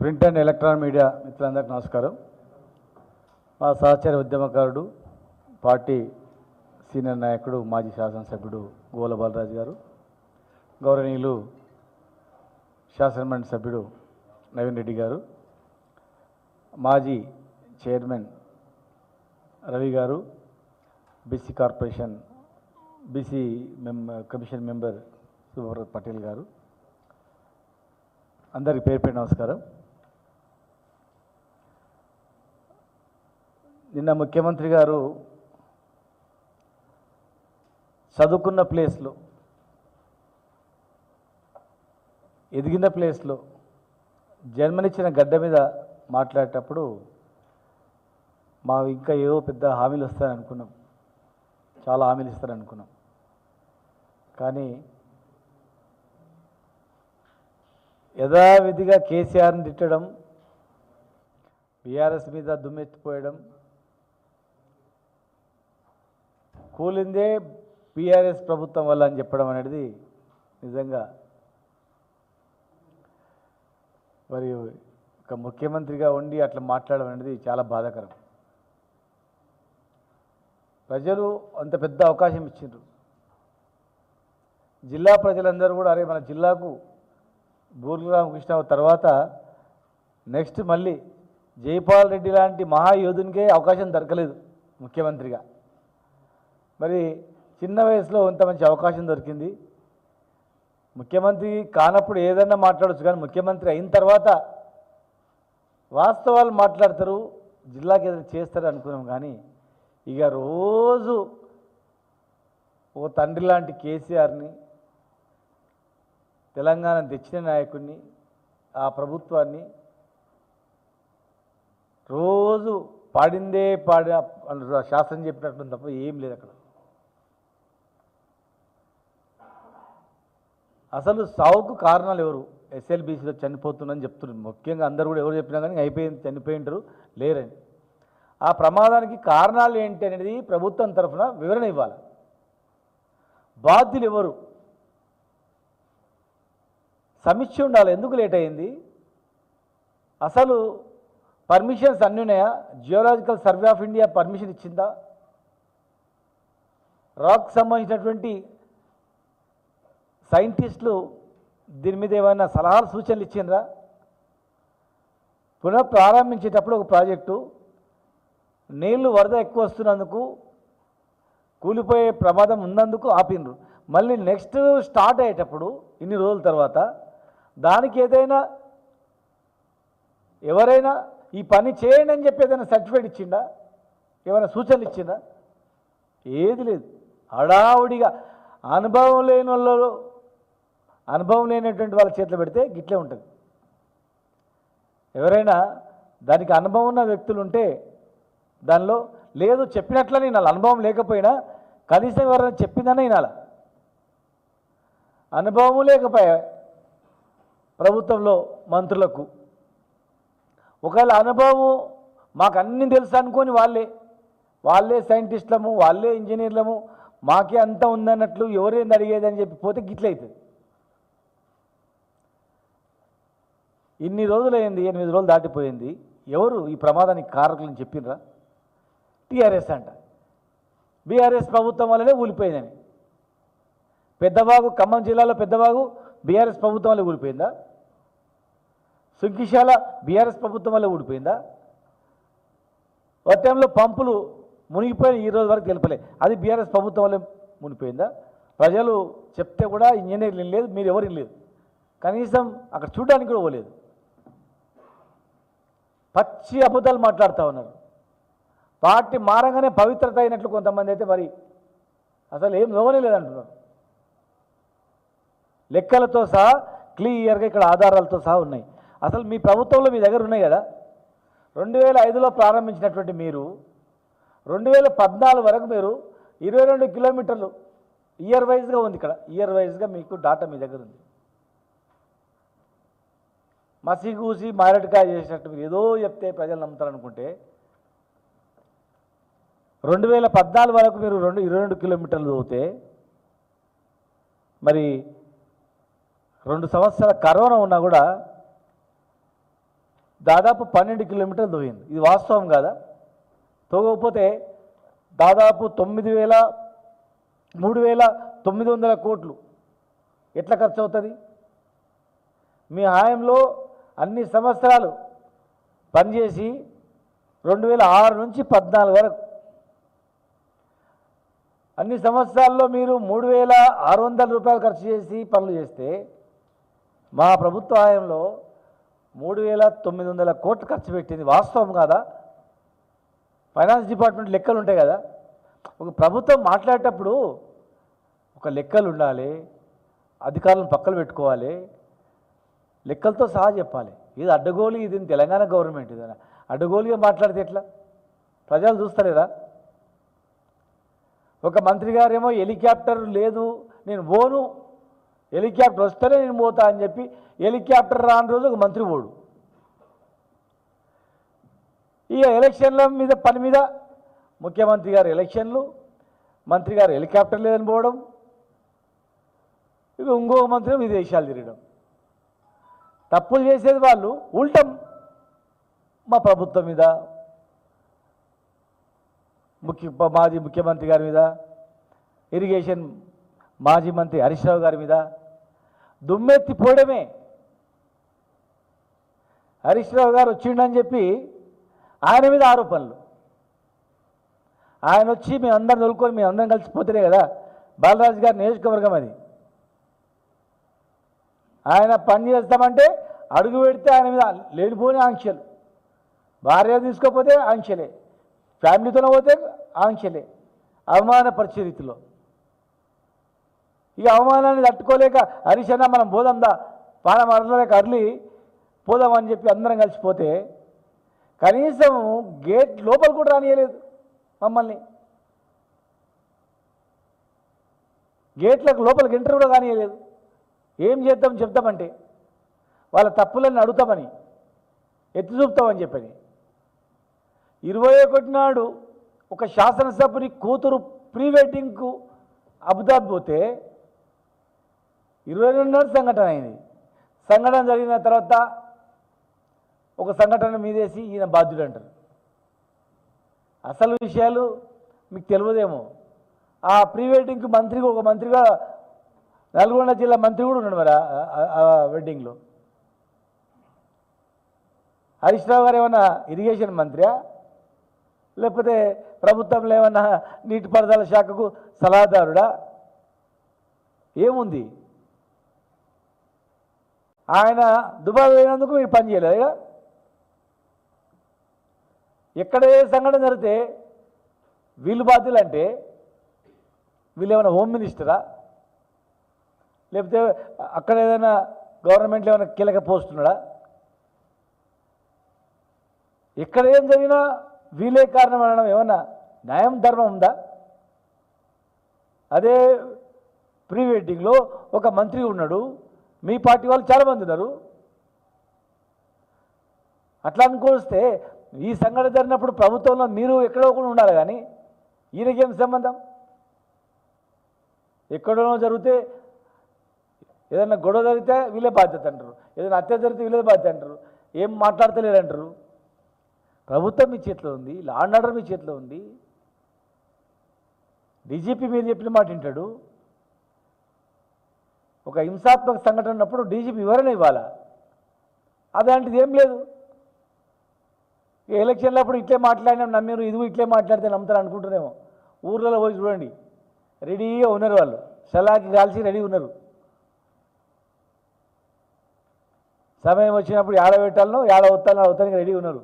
Print and electronic media మిత్రులందరికీ నమస్కారం. మా సహచర ఉద్యమకారుడు పార్టీ సీనియర్ నాయకుడు మాజీ శాసనసభ్యుడు గోల బాలరాజు గారు గౌరవనీయులు శాసనమండలి సభ్యుడు నవీన్ రెడ్డి గారు మాజీ చైర్మన్ రవి గారు బీసీ కార్పొరేషన్ బీసీ మెం కమిషన్ మెంబర్ సుబ్రత్ పటేల్ గారు. అందరికి పేరు పేరు నమస్కారం. నిన్న ముఖ్యమంత్రి గారు చదువుకున్న ప్లేస్లో ఎదిగిన ప్లేస్లో జన్మనిచ్చిన గడ్డ మీద మాట్లాడేటప్పుడు మా ఇంకా ఏవో పెద్ద హామీలు వస్తాయని అనుకున్నాం చాలా హామీలు ఇస్తారని అనుకున్నాం కానీ యథావిధిగా కేసీఆర్ని తిట్టడం బీఆర్ఎస్ మీద దుమ్మెత్తిపోయడం కూలిందే బీఆర్ఎస్ ప్రభుత్వం వల్ల అని చెప్పడం అనేది నిజంగా మరి ఒక ముఖ్యమంత్రిగా ఉండి అట్లా మాట్లాడడం అనేది చాలా బాధాకరం. ప్రజలు అంత పెద్ద అవకాశం ఇచ్చిండ్రు. జిల్లా ప్రజలందరూ కూడా అరే మన జిల్లాకు బూర్ల రామకృష్ణ తర్వాత నెక్స్ట్ మళ్ళీ జైపాల్ రెడ్డి లాంటి మహాయోధునికే అవకాశం దొరకలేదు ముఖ్యమంత్రిగా. మరి చిన్న వయసులో ఇంత మంచి అవకాశం దొరికింది. ముఖ్యమంత్రి కానప్పుడు ఏదన్నా మాట్లాడచ్చు కానీ ముఖ్యమంత్రి అయిన తర్వాత వాస్తవాలు మాట్లాడతారు జిల్లాకి ఏదైనా చేస్తారు అనుకున్నాం కానీ ఇక రోజు ఓ తండ్రి లాంటి కేసీఆర్ని తెలంగాణ తెచ్చిన నాయకుడిని ఆ ప్రభుత్వాన్ని రోజు పాడిందే పాడి శాస్త్రం చెప్పినట్టు తప్ప ఏం లేదు అక్కడ. అసలు సావుకు కారణాలు ఎవరు? ఎస్ఎల్బీసీలో చనిపోతుందని చెప్తున్నారు. ముఖ్యంగా అందరూ కూడా ఎవరు చెప్పినా కానీ అయిపోయింది చనిపోయి ఉంటారు లేరని. ఆ ప్రమాదానికి కారణాలు ఏంటి అనేది ప్రభుత్వం తరఫున వివరణ ఇవ్వాలి. బాధ్యులు ఎవరు? సమీక్ష ఉండాలి. ఎందుకు లేట్ అయింది? అసలు పర్మిషన్స్ అన్నీ ఉన్నాయా? Geological survey of India permission ఇచ్చిందా? రాక్ సంబంధించినటువంటి సైంటిస్టులు దీని మీద ఏమైనా సలహాలు సూచనలు ఇచ్చిండ్రా? పునః ప్రారంభించేటప్పుడు ఒక ప్రాజెక్టు. నీళ్ళు వరద ఎక్కువ వస్తున్నందుకు కూలిపోయే ప్రమాదం ఉన్నందుకు ఆపిండ్రు. మళ్ళీ నెక్స్ట్ స్టార్ట్ అయ్యేటప్పుడు ఇన్ని రోజుల తర్వాత దానికి ఏదైనా ఎవరైనా ఈ పని చేయండి అని చెప్పి ఏదైనా సర్టిఫికేట్ ఇచ్చిండా? ఏమైనా సూచనలు ఇచ్చిందా ఏది లేదు. హడావుడిగా. అనుభవం లేని వాళ్ళు అనుభవం లేనటువంటి వాళ్ళ చేతిలో పెడితే గిట్లే ఉంటుంది. ఎవరైనా దానికి అనుభవం ఉన్న వ్యక్తులు ఉంటే దానిలో లేదు చెప్పినట్లని వినాలి. అనుభవం లేకపోయినా కనీసం ఎవరైనా చెప్పిందనే వినాలి. అనుభవం లేకపోయా ప్రభుత్వంలో మంత్రులకు ఒకవేళ అనుభవం మాకు అన్నీ తెలుసు అనుకొని వాళ్ళే వాళ్ళే సైంటిస్టులము వాళ్ళే ఇంజనీర్లము మాకే అంత ఉందన్నట్లు ఎవరేంది అడిగేదని చెప్పి పోతే గిట్లయితుంది. ఇన్ని రోజులైంది ఎనిమిది రోజులు దాటిపోయింది. ఎవరు ఈ ప్రమాదానికి కారకులని చెప్పినరా? టీఆర్ఎస్ అంట. బీఆర్ఎస్ ప్రభుత్వం వల్లనే ఊలిపోయిందని. పెద్దబాగు ఖమ్మం జిల్లాలో పెద్దబాగు బీఆర్ఎస్ ప్రభుత్వం వల్ల ఊడిపోయిందా సుంకిశాల బీఆర్ఎస్ ప్రభుత్వం వల్ల ఊడిపోయిందా? టైంలో పంపులు మునిగిపోయిన ఈ రోజు వరకు గెలపలే అది బీఆర్ఎస్ ప్రభుత్వం వల్ల మునిగిపోయిందా? ప్రజలు చెప్తే కూడా ఇంజనీర్లు లేదు మీరు ఎవరు లేదు కనీసం అక్కడ చూడడానికి కూడా పోలేదు. పచ్చి అబద్ధాలు మాట్లాడుతూ ఉన్నారు. పార్టీ మారంగానే పవిత్రత అయినట్లు కొంతమంది అయితే మరి అసలు ఏం లోనే లేదంటున్నారు. లెక్కలతో సహా క్లియర్గా ఇక్కడ ఆధారాలతో సహా ఉన్నాయి. అసలు మీ ప్రభుత్వంలో మీ దగ్గర ఉన్నాయి కదా? రెండు వేల ఐదులో ప్రారంభించినటువంటి మీరు రెండు వేల పద్నాలుగు వరకు మీరు ఇరవై రెండు కిలోమీటర్లు ఇయర్ వైజ్గా ఉంది ఇక్కడ. ఇయర్ వైజ్గా మీకు డాటా మీ దగ్గర ఉంది. మసిగూసి మారటికాయ చేసినట్టు మీరు ఏదో చెప్తే ప్రజలు నమ్ముతారనుకుంటే రెండు వేల పద్నాలుగు వరకు మీరు రెండు ఇరవై రెండు కిలోమీటర్లు చదివితే మరి రెండు సంవత్సరాల కరోనా ఉన్నా కూడా దాదాపు పన్నెండు కిలోమీటర్లు తోగింది ఇది వాస్తవం కాదా? తోగకపోతే దాదాపు తొమ్మిది వేల మూడు వేల తొమ్మిది వందల కోట్లు ఎట్లా ఖర్చు అవుతుంది? మీ హాయంలో అన్ని సంవత్సరాలు పనిచేసి రెండు వేల ఆరు నుంచి పద్నాలుగు వరకు. అన్ని సంవత్సరాల్లో మీరు మూడు వేల ఆరు వందల రూపాయలు ఖర్చు చేసి పనులు చేస్తే మా ప్రభుత్వ ఆయంలో మూడు వేల తొమ్మిది వందల కోట్లు ఖర్చు పెట్టింది. వాస్తవం కాదా? ఫైనాన్స్ డిపార్ట్మెంట్ లెక్కలు ఉంటాయి కదా. ఒక ప్రభుత్వం మాట్లాడేటప్పుడు ఒక లెక్కలు ఉండాలి అధికారులను పక్కన పెట్టుకోవాలి లెక్కలతో సహా చెప్పాలి. ఇది అడ్డగోలు ఇది తెలంగాణ గవర్నమెంట్ ఇది అడ్డగోలుగా మాట్లాడితే ఎట్లా? ప్రజలు చూస్తలేరా? ఒక మంత్రి గారేమో హెలికాప్టర్ లేదు నేను పోను హెలికాప్టర్ వస్తేనే నేను పోతా అని చెప్పి హెలికాప్టర్ రాని రోజు ఒక మంత్రి పోడు. ఈ ఎలక్షన్ల మీద పని మీద ముఖ్యమంత్రి గారు ఎలక్షన్లు మంత్రి గారు హెలికాప్టర్ లేదని పోవడం ఇక ఇంకొక మంత్రి విదేశాలు తిరగడం. తప్పులు చేసేది వాళ్ళు ఉల్టం మా ప్రభుత్వం మీద ముఖ్య మాజీ ముఖ్యమంత్రి గారి మీద ఇరిగేషన్ మాజీ మంత్రి హరీష్ రావు గారి మీద దుమ్మెత్తి పోవడమే. హరీష్ రావు గారు వచ్చిండని చెప్పి ఆయన మీద ఆరోపణలు. ఆయన వచ్చి మేమందరం అందరం మేమందరం అందరం కలిసిపోతేనే కదా బాలరాజు గారి నియోజకవర్గం అది. ఆయన పని చేస్తామంటే అడుగు పెడితే ఆయన మీద లేనిపోని ఆంక్షలు. భార్య తీసుకోకపోతే ఆంక్షలే. ఫ్యామిలీతోనే పోతే ఆంక్షలే. అవమానపరిచే రీతిలో ఇక అవమానాన్ని తట్టుకోలేక హరీష్ మనం పోదాందా పానం అరలేక అర్లి పోదామని చెప్పి అందరం కలిసిపోతే కనీసం గేట్ లోపల కూడా రానియలేదు మమ్మల్ని. గేట్లకు లోపలికి ఎంటర్ కూడా కానియలేదు ఏం చేద్దాం చెప్తామంటే వాళ్ళ తప్పులన్నీ అడుగుతామని ఎత్తి చూపుతామని చెప్పని. ఇరవై ఒకటి నాడు ఒక శాసనసభ్యుని కూతురు ప్రీ వెడ్డింగ్కు అబుదాబ్ పోతే ఇరవై రెండు నాడు సంఘటన అయింది. సంఘటన జరిగిన తర్వాత ఒక సంఘటన మీదేసి ఈయన బాధ్యుడు అంటారు అసలు విషయాలు మీకు తెలియదేమో. ఆ ప్రీ వెడ్డింగ్కి మంత్రిగా ఒక మంత్రిగా నల్గొండ జిల్లా మంత్రి కూడా ఉన్నాడు మరి ఆ- వెడ్డింగ్లో హరీష్ రావు గారు ఏమన్నా ఇరిగేషన్ మంత్రియా? లేకపోతే ప్రభుత్వంలో ఏమన్నా నీటిపారుదల శాఖకు సలహాదారుడా? ఏముంది? ఆయన దుబాయ్ పోయినందుకు మీరు పని చేయలేదు ఇక? ఎక్కడ ఏ సంఘటన జరిగితే వీళ్ళు బాధ్యులు అంటే వీళ్ళు ఏమైనా హోమ్ మినిస్టరా? లేకపోతే అక్కడ ఏదైనా గవర్నమెంట్లో ఏమైనా కీలక పోస్తున్నాడా ఎక్కడ ఏం జరిగినా వీలే కారణం అనడం ఏమన్నా న్యాయం ధర్మం ఉందా? అదే ప్రీ వెడ్డింగ్లో ఒక మంత్రి ఉన్నాడు. మీ పార్టీ వాళ్ళు చాలామంది ఉన్నారు. అట్లా అనుకోస్తే ఈ సంఘటన జరిగినప్పుడు ప్రభుత్వంలో మీరు ఎక్కడో కూడా ఉండాలి కానీ ఈయనకేం సంబంధం? ఎక్కడో జరిగితే ఏదైనా గొడవ జరిగితే వీళ్ళే బాధ్యత అంటారు. ఏదైనా హత్య జరిగితే వీళ్ళే బాధ్యత అంటారు. ఏం మాట్లాడతలేరు అంటారు. ప్రభుత్వం మీ చేతిలో ఉంది లా అండ్ ఆర్డర్ మీ చేతిలో ఉంది. డీజీపీ మీరు చెప్పిన మాట వింటాడు. ఒక హింసాత్మక సంఘటన ఉన్నప్పుడు డీజీపీ వివరణ ఇవ్వాలా? అలాంటిది ఏం లేదు. ఎలక్షన్లో అప్పుడు ఇట్లే మాట్లాడినాం నమ్మారు ఇది ఇట్లే మాట్లాడితే నమ్ముతారు అనుకుంటున్నామో ఊర్లలో పోయి చూడండి. రెడీగా ఉన్నారు వాళ్ళు. సలాకి కాల్చి రెడీ ఉన్నారు. సమయం వచ్చినప్పుడు ఏడ పెట్టాలనో ఏడ వస్తానో అవుతానికి రెడీ ఉన్నారు.